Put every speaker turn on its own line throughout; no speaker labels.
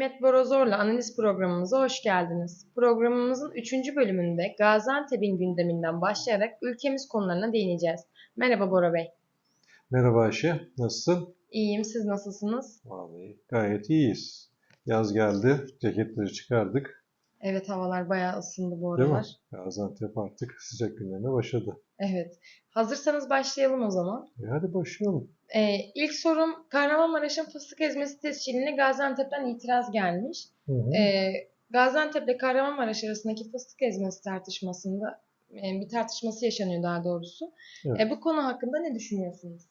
Mehmet Borozor'la analiz programımıza hoş geldiniz. Programımızın 3. bölümünde Gaziantep'in gündeminden başlayarak ülkemiz konularına değineceğiz. Merhaba Bora Bey.
Merhaba Ayşe, nasılsın?
İyiyim, siz nasılsınız?
Vallahi gayet iyiyiz. Yaz geldi, ceketleri çıkardık.
Evet, havalar bayağı ısındı bu
Değil mi?
aralar.
Gaziantep artık sıcak günlerine başladı.
Evet. Hazırsanız başlayalım o zaman.
E hadi başlayalım.
Ee, ilk sorum Kahramanmaraş'ın fıstık ezmesi tescilline Gaziantep'ten itiraz gelmiş.
Hı hı.
Ee, Gaziantep ile Kahramanmaraş arasındaki fıstık ezmesi tartışmasında e, bir tartışması yaşanıyor daha doğrusu.
Evet.
E, bu konu hakkında ne düşünüyorsunuz?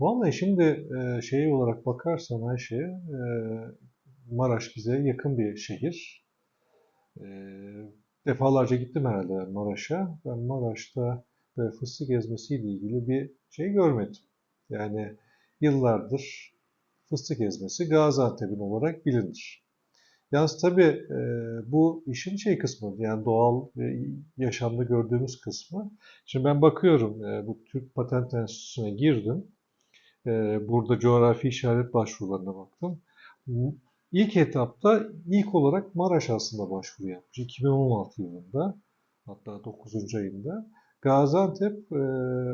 Vallahi şimdi e, şey olarak bakarsan Ayşe, e, Maraş bize yakın bir şehir. E, defalarca gittim herhalde Maraş'a. Ben Maraş'ta böyle fıstık ezmesiyle ilgili bir şey görmedim. Yani yıllardır fıstık ezmesi Gaziantep'in olarak bilinir. Yalnız tabii e, bu işin şey kısmı, yani doğal ve yaşamda gördüğümüz kısmı. Şimdi ben bakıyorum, e, bu Türk Patent Enstitüsü'ne girdim. E, burada coğrafi işaret başvurularına baktım. İlk etapta ilk olarak Maraş aslında başvuru yapmış. 2016 yılında, hatta 9. ayında. Gaziantep, e,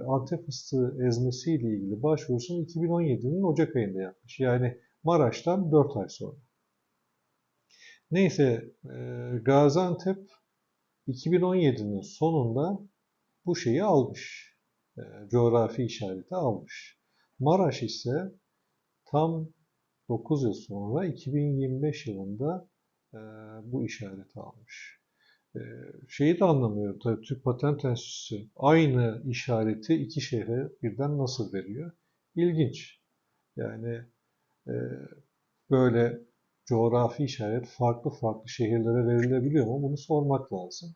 Antep fıstığı ezmesiyle ilgili başvurusunu 2017'nin Ocak ayında yapmış. Yani Maraş'tan 4 ay sonra. Neyse, e, Gaziantep 2017'nin sonunda bu şeyi almış. E, coğrafi işareti almış. Maraş ise tam 9 yıl sonra 2025 yılında e, bu işareti almış. E, şeyi de anlamıyorum tabii Türk Patent Enstitüsü aynı işareti iki şehre birden nasıl veriyor? İlginç. Yani e, böyle coğrafi işaret farklı farklı şehirlere verilebiliyor mu? Bunu sormak lazım.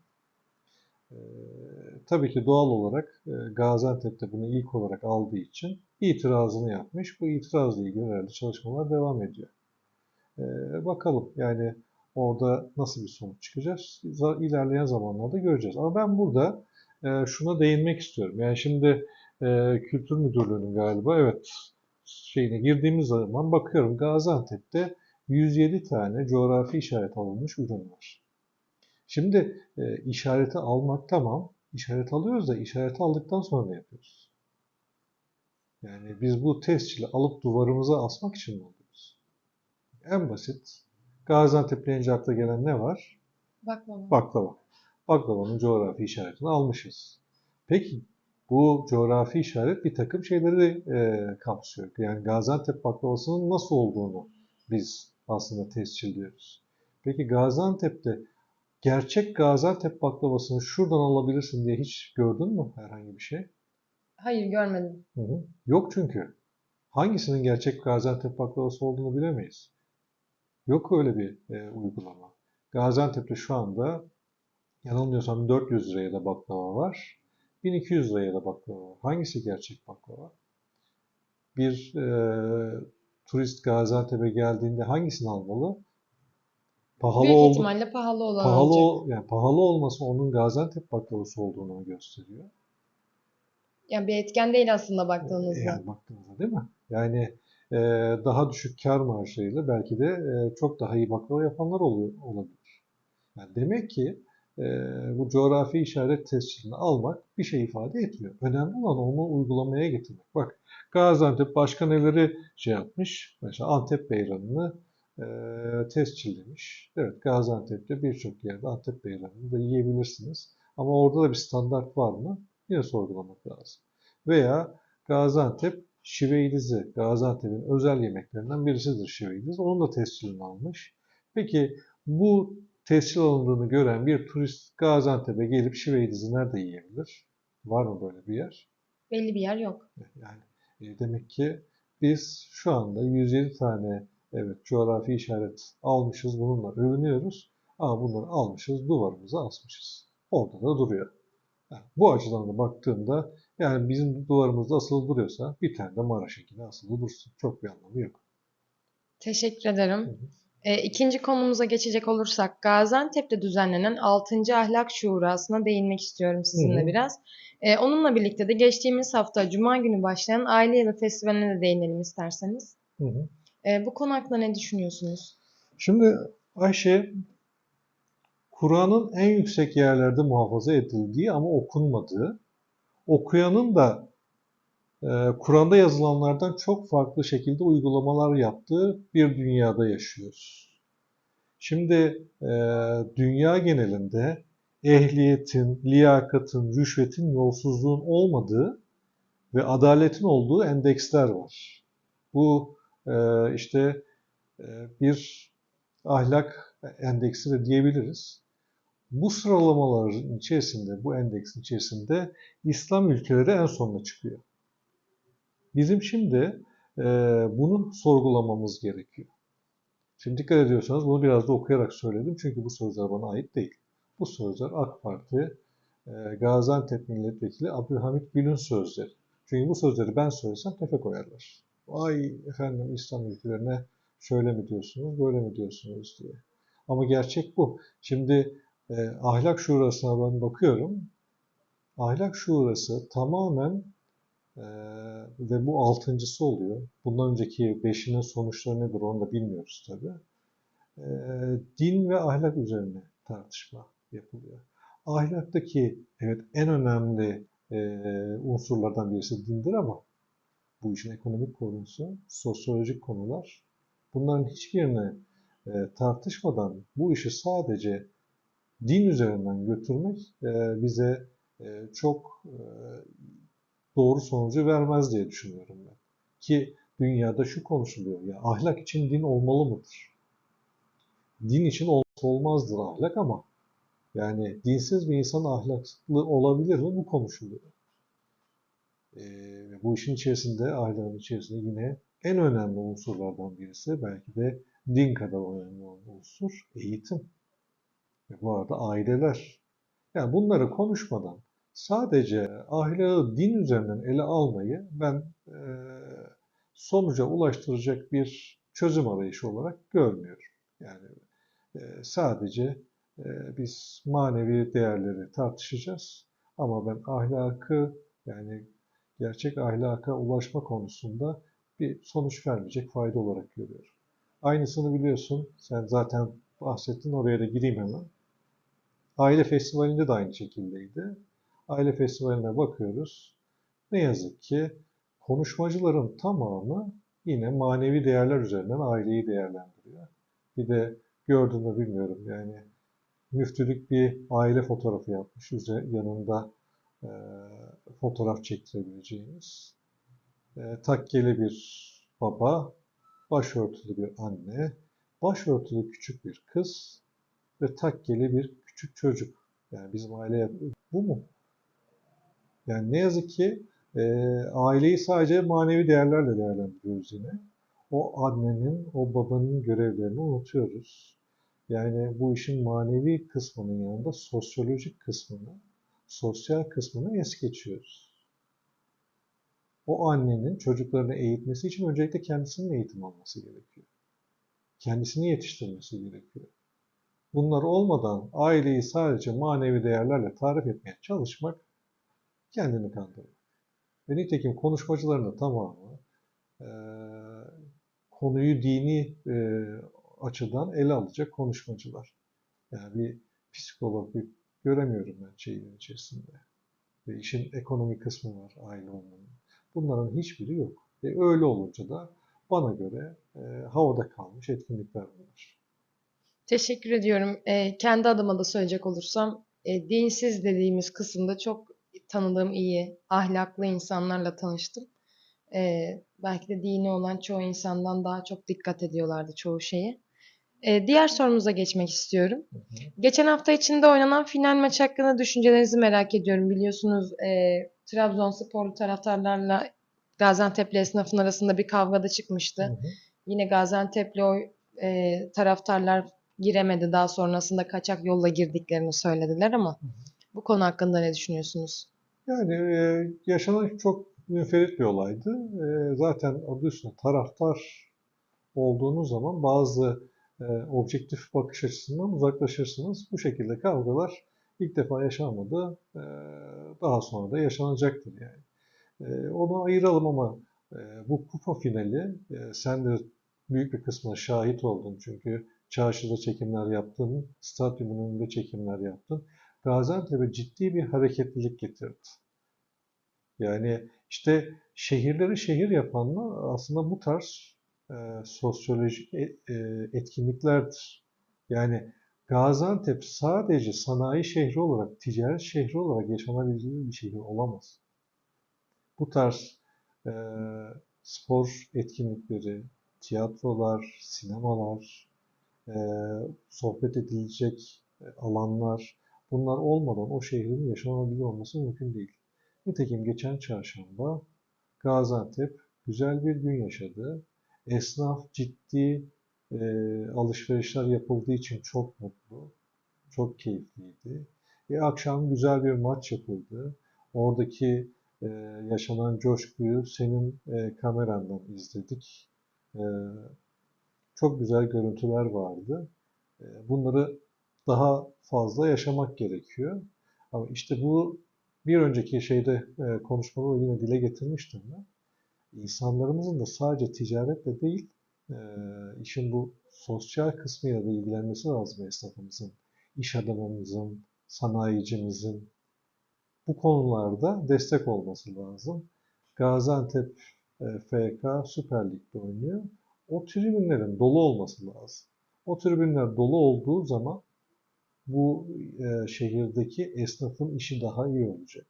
Tabii ki doğal olarak e, Gaziantep de bunu ilk olarak aldığı için itirazını yapmış. Bu itirazla ilgili herhalde çalışmalar devam ediyor. Ee, bakalım yani orada nasıl bir sonuç çıkacak? ilerleyen zamanlarda göreceğiz. Ama ben burada e, şuna değinmek istiyorum. Yani şimdi e, Kültür Müdürlüğü'nün galiba evet şeyine girdiğimiz zaman bakıyorum Gaziantep'te 107 tane coğrafi işaret alınmış ürün var. Şimdi e, işareti almak tamam, işaret alıyoruz da işareti aldıktan sonra ne yapıyoruz? Yani biz bu tescili alıp duvarımıza asmak için mi alıyoruz? En basit, Gaziantep deyince akla gelen ne var?
Baklava.
Baklava. Baklavanın coğrafi işaretini almışız. Peki bu coğrafi işaret bir takım şeyleri e, kapsıyor. Yani Gaziantep baklavasının nasıl olduğunu biz aslında tescilliyoruz. Peki Gaziantep'te gerçek Gaziantep baklavasını şuradan alabilirsin diye hiç gördün mü herhangi bir şey?
Hayır görmedim.
Hı hı. Yok çünkü. Hangisinin gerçek Gaziantep baklavası olduğunu bilemeyiz. Yok öyle bir e, uygulama. Gaziantep'te şu anda yanılmıyorsam 400 liraya da baklava var. 1200 liraya da baklava var. Hangisi gerçek baklava? Bir e, turist Gaziantep'e geldiğinde hangisini almalı? Pahalı
Büyük
oldu.
ihtimalle pahalı olan
Pahalı,
olacak.
ol- yani pahalı olması onun Gaziantep baklavası olduğunu gösteriyor?
Yani bir etken değil aslında baktığınızda.
Yani baktığınızda değil mi? Yani e, daha düşük kar marjıyla belki de e, çok daha iyi baklava yapanlar oluyor, olabilir. Yani demek ki e, bu coğrafi işaret tescilini almak bir şey ifade etmiyor. Önemli olan onu uygulamaya getirmek. Bak Gaziantep başka neleri şey yapmış? Mesela Antep beyranını e, tescillemiş. Evet Gaziantep'te birçok yerde Antep beyranını da yiyebilirsiniz. Ama orada da bir standart var mı? Yine sorgulamak lazım. Veya Gaziantep şiveydizi, Gaziantep'in özel yemeklerinden birisidir şiveydiz. Onun da tescilini almış. Peki bu tescil alındığını gören bir turist Gaziantep'e gelip şiveydizi nerede yiyebilir? Var mı böyle bir yer?
Belli bir yer yok.
Yani e, demek ki biz şu anda 107 tane evet coğrafi işaret almışız, bununla övünüyoruz. Ama bunları almışız, duvarımıza asmışız. Orada da duruyor. Yani bu açıdan da baktığımda yani bizim duvarımızda asılı duruyorsa bir tane de Maraş'ınkine asılı dursun. Çok bir anlamı yok.
Teşekkür ederim.
hı.
E, ikinci konumuza geçecek olursak Gaziantep'te düzenlenen 6. Ahlak Şurası'na değinmek istiyorum sizinle
Hı hı.
biraz. E, onunla birlikte de geçtiğimiz hafta Cuma günü başlayan Aile Yılı Festivali'ne de değinelim isterseniz.
Hı hı.
E, bu konu hakkında ne düşünüyorsunuz?
Şimdi Ayşe, Kur'an'ın en yüksek yerlerde muhafaza edildiği ama okunmadığı, okuyanın da e, Kur'an'da yazılanlardan çok farklı şekilde uygulamalar yaptığı bir dünyada yaşıyoruz. Şimdi e, dünya genelinde ehliyetin, liyakatın, rüşvetin, yolsuzluğun olmadığı ve adaletin olduğu endeksler var. Bu işte e, bir ahlak endeksi de diyebiliriz. Bu sıralamaların içerisinde, bu endeksin içerisinde İslam ülkeleri en sonuna çıkıyor. Bizim şimdi e, bunu sorgulamamız gerekiyor. Şimdi dikkat ediyorsanız bunu biraz da okuyarak söyledim çünkü bu sözler bana ait değil. Bu sözler AK Parti e, Gaziantep Milletvekili Abdülhamit Gül'ün sözleri. Çünkü bu sözleri ben söylesem tefe koyarlar. Ay efendim İslam ülkelerine şöyle mi diyorsunuz, böyle mi diyorsunuz diye. Ama gerçek bu. Şimdi e, ahlak şurasına ben bakıyorum. Ahlak şurası tamamen e, ve bu altıncısı oluyor. Bundan önceki beşinin sonuçları nedir onu da bilmiyoruz tabii. E, din ve ahlak üzerine tartışma yapılıyor. Ahlaktaki evet en önemli e, unsurlardan birisi dindir ama bu işin ekonomik konusu, sosyolojik konular. Bunların hiçbirini e, tartışmadan bu işi sadece din üzerinden götürmek e, bize e, çok e, doğru sonucu vermez diye düşünüyorum ben. Ki dünyada şu konuşuluyor ya ahlak için din olmalı mıdır? Din için olmazsa olmazdır ahlak ama yani dinsiz bir insan ahlaklı olabilir mi? Bu konuşuluyor. E, bu işin içerisinde, ahlakın içerisinde yine en önemli unsurlardan birisi belki de din kadar önemli olan unsur eğitim. Ve bu arada aileler. Yani bunları konuşmadan sadece ahlakı din üzerinden ele almayı ben e, sonuca ulaştıracak bir çözüm arayışı olarak görmüyorum. Yani e, sadece e, biz manevi değerleri tartışacağız ama ben ahlakı yani gerçek ahlaka ulaşma konusunda bir sonuç vermeyecek fayda olarak görüyorum. Aynısını biliyorsun. Sen zaten bahsettin. Oraya da gireyim hemen. Aile Festivali'nde de aynı şekildeydi. Aile Festivali'ne bakıyoruz. Ne yazık ki konuşmacıların tamamı yine manevi değerler üzerinden aileyi değerlendiriyor. Bir de gördün mü bilmiyorum yani müftülük bir aile fotoğrafı yapmış. Yanında e, fotoğraf çektirebileceğimiz. E, takkeli bir baba, başörtülü bir anne, başörtülü küçük bir kız ve takkeli bir küçük çocuk. Yani bizim aile bu mu? Yani ne yazık ki e, aileyi sadece manevi değerlerle değerlendiriyoruz yine. O annenin, o babanın görevlerini unutuyoruz. Yani bu işin manevi kısmının yanında sosyolojik kısmını, sosyal kısmını es geçiyoruz. O annenin çocuklarını eğitmesi için öncelikle kendisinin eğitim alması gerekiyor. Kendisini yetiştirmesi gerekiyor. Bunlar olmadan aileyi sadece manevi değerlerle tarif etmeye çalışmak kendini kandırıyor. Ve nitekim konuşmacıların da tamamı e, konuyu dini e, açıdan ele alacak konuşmacılar. Yani bir psikolog bir göremiyorum ben şeyin içerisinde. Ve işin ekonomik kısmı var aile olmanın. Bunların hiçbiri yok. Ve öyle olunca da bana göre e, havada kalmış etkinlikler bunlar.
Teşekkür ediyorum. E, kendi adıma da söyleyecek olursam e, dinsiz dediğimiz kısımda çok tanıdığım iyi, ahlaklı insanlarla tanıştım. E, belki de dini olan çoğu insandan daha çok dikkat ediyorlardı çoğu şeye. E, diğer sorumuza geçmek istiyorum.
Hı hı.
Geçen hafta içinde oynanan final maç hakkında düşüncelerinizi merak ediyorum. Biliyorsunuz e, Trabzonsporlu taraftarlarla Gaziantep'li esnafın arasında bir kavga da çıkmıştı.
Hı hı.
Yine Gaziantep'li o e, taraftarlar giremedi. Daha sonrasında kaçak yolla girdiklerini söylediler ama
hı.
bu konu hakkında ne düşünüyorsunuz?
Yani e, yaşanan çok münferit bir olaydı. E, zaten adı üstünde taraftar olduğunuz zaman bazı e, objektif bakış açısından uzaklaşırsınız. Bu şekilde kavgalar ilk defa yaşanmadı. E, daha sonra da yaşanacaktır yani. E, onu ayıralım ama e, bu kupa finali e, sen de büyük bir kısmına şahit oldun çünkü çarşıda çekimler yaptın, stadyumun önünde çekimler yaptın. Gaziantep'e ciddi bir hareketlilik getirdi. Yani işte şehirleri şehir yapanlar aslında bu tarz e, sosyolojik e, e, etkinliklerdir. Yani Gaziantep sadece sanayi şehri olarak, ticaret şehri olarak yaşanabilecek bir şehir olamaz. Bu tarz e, spor etkinlikleri, tiyatrolar, sinemalar, e, sohbet edilecek alanlar, bunlar olmadan o şehrin yaşanabilir olması mümkün değil. Nitekim geçen çarşamba Gaziantep güzel bir gün yaşadı. Esnaf ciddi e, alışverişler yapıldığı için çok mutlu, çok keyifliydi. E, akşam güzel bir maç yapıldı. Oradaki e, yaşanan coşkuyu senin e, kamerandan izledik. E, çok güzel görüntüler vardı. E, bunları daha fazla yaşamak gerekiyor. Ama işte bu bir önceki şeyde e, konuşmada da yine dile getirmiştim ben. İnsanlarımızın da sadece ticaretle değil, e, işin bu sosyal kısmıyla da ilgilenmesi lazım esnafımızın, iş adamımızın, sanayicimizin. Bu konularda destek olması lazım. Gaziantep e, FK Süper Lig'de oynuyor. O tribünlerin dolu olması lazım. O tribünler dolu olduğu zaman bu e, şehirdeki esnafın işi daha iyi olacak.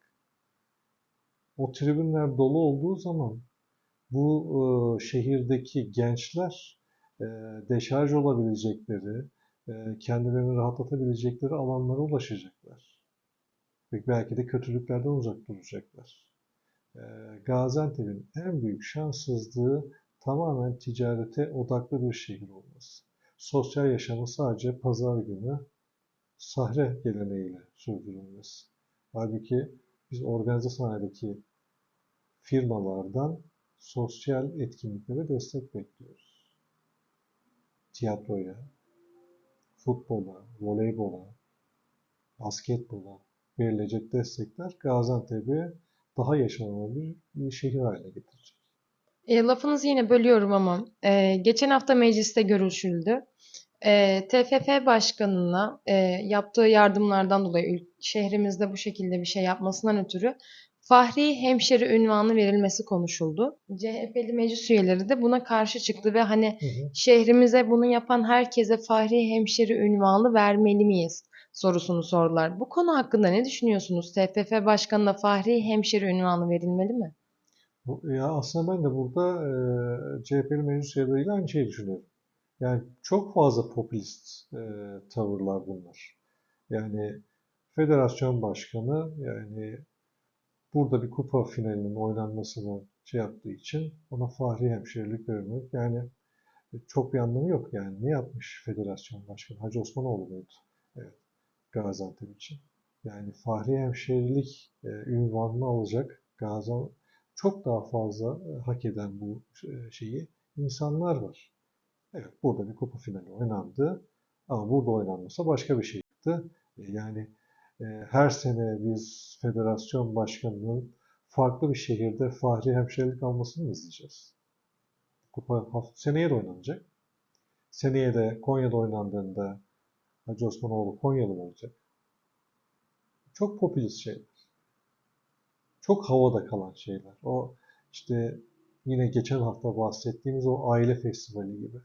O tribünler dolu olduğu zaman bu e, şehirdeki gençler e, deşarj olabilecekleri, e, kendilerini rahatlatabilecekleri alanlara ulaşacaklar. Ve belki de kötülüklerden uzak duracaklar. E, Gaziantep'in en büyük şanssızlığı tamamen ticarete odaklı bir şehir olması. Sosyal yaşamı sadece pazar günü sahre geleneğiyle sürdürülmesi. Halbuki biz organize sanayideki firmalardan sosyal etkinliklere destek bekliyoruz. Tiyatroya, futbola, voleybola, basketbola verilecek destekler Gaziantep'i daha yaşanabilir bir şehir haline getirecek.
E, lafınızı yine bölüyorum ama e, geçen hafta mecliste görüşüldü. E, TFF Başkanı'na e, yaptığı yardımlardan dolayı şehrimizde bu şekilde bir şey yapmasından ötürü Fahri Hemşeri ünvanı verilmesi konuşuldu. CHP'li meclis üyeleri de buna karşı çıktı ve hani
Hı hı.
şehrimize bunu yapan herkese Fahri Hemşeri ünvanı vermeli miyiz sorusunu sordular. Bu konu hakkında ne düşünüyorsunuz? TFF Başkanı'na Fahri Hemşeri ünvanı verilmeli mi?
Bu- Ya aslında ben de burada e, CHP'li meclis üyeleriyle aynı şeyi düşünüyorum. Yani çok fazla popülist e, tavırlar bunlar. Yani federasyon başkanı yani burada bir kupa finalinin oynanmasını şey yaptığı için ona fahri hemşirelik vermek yani çok bir anlamı yok. Yani ne yapmış federasyon başkanı? Hacı Osmanoğlu muydu? Evet, Gaziantep için. Yani fahri hemşirelik e, ünvanını alacak Gaziantep çok daha fazla e, hak eden bu e, şeyi insanlar var. Evet, burada bir kupa finali oynandı. Ama burada oynanmasa başka bir şey yaptı. E, Yani e, her sene biz federasyon başkanının farklı bir şehirde fahri hemşirelik almasını izleyeceğiz? Kupa seneye de oynanacak. Seneye de Konya'da oynandığında Hacı Osmanoğlu Konyalı olacak? Çok popülist şeyler. Çok havada kalan şeyler. O işte yine geçen hafta bahsettiğimiz o aile festivali gibi.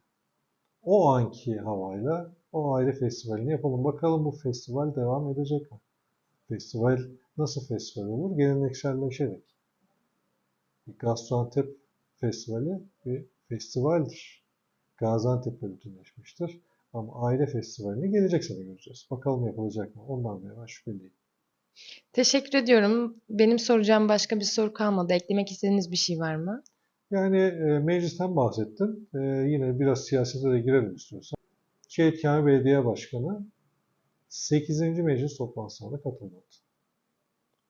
O anki havayla o aile festivalini yapalım. Bakalım bu festival devam edecek mi? Festival nasıl festival olur? Gelenekselleşerek. Gaziantep Festivali bir festivaldir. Gaziantep'te bütünleşmiştir. Ama aile festivalini gelecek sene göreceğiz. Bakalım yapılacak mı? Ondan beri ben şüpheliyim.
Teşekkür ediyorum. Benim soracağım başka bir soru kalmadı. Eklemek istediğiniz bir şey var mı?
Yani e, meclisten bahsettin. E, yine biraz siyasete de girelim istiyorsan. Şehit Kamil Belediye Başkanı 8. meclis toplantısına da katılmadı.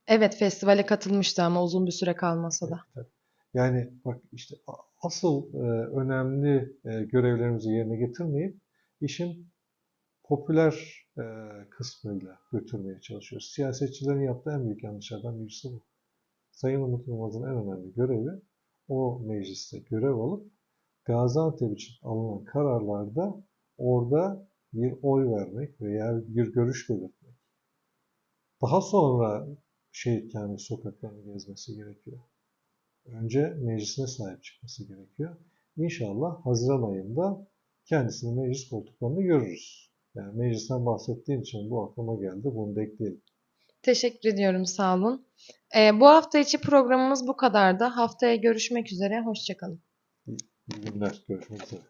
Evet, festivale katılmıştı ama uzun bir süre kalmasa da.
Tabii. Yani bak işte asıl e, önemli e, görevlerimizi yerine getirmeyip işin popüler e, kısmıyla götürmeye çalışıyoruz. Siyasetçilerin yaptığı en büyük yanlışlardan birisi bu. Sayın Umut Yılmaz'ın en önemli görevi o mecliste görev alıp Gaziantep için alınan kararlarda orada bir oy vermek veya bir görüş belirtmek. Daha sonra şehit Kamil sokaklarını gezmesi gerekiyor. Önce meclisine sahip çıkması gerekiyor. İnşallah Haziran ayında kendisini meclis koltuklarında görürüz. Yani meclisten bahsettiğin için bu aklıma geldi. Bunu da ekleyelim.
Teşekkür ediyorum, sağ olun. Ee, bu hafta içi programımız bu kadardı. Haftaya görüşmek üzere, hoşçakalın.
İyi günler. Görüşmek üzere.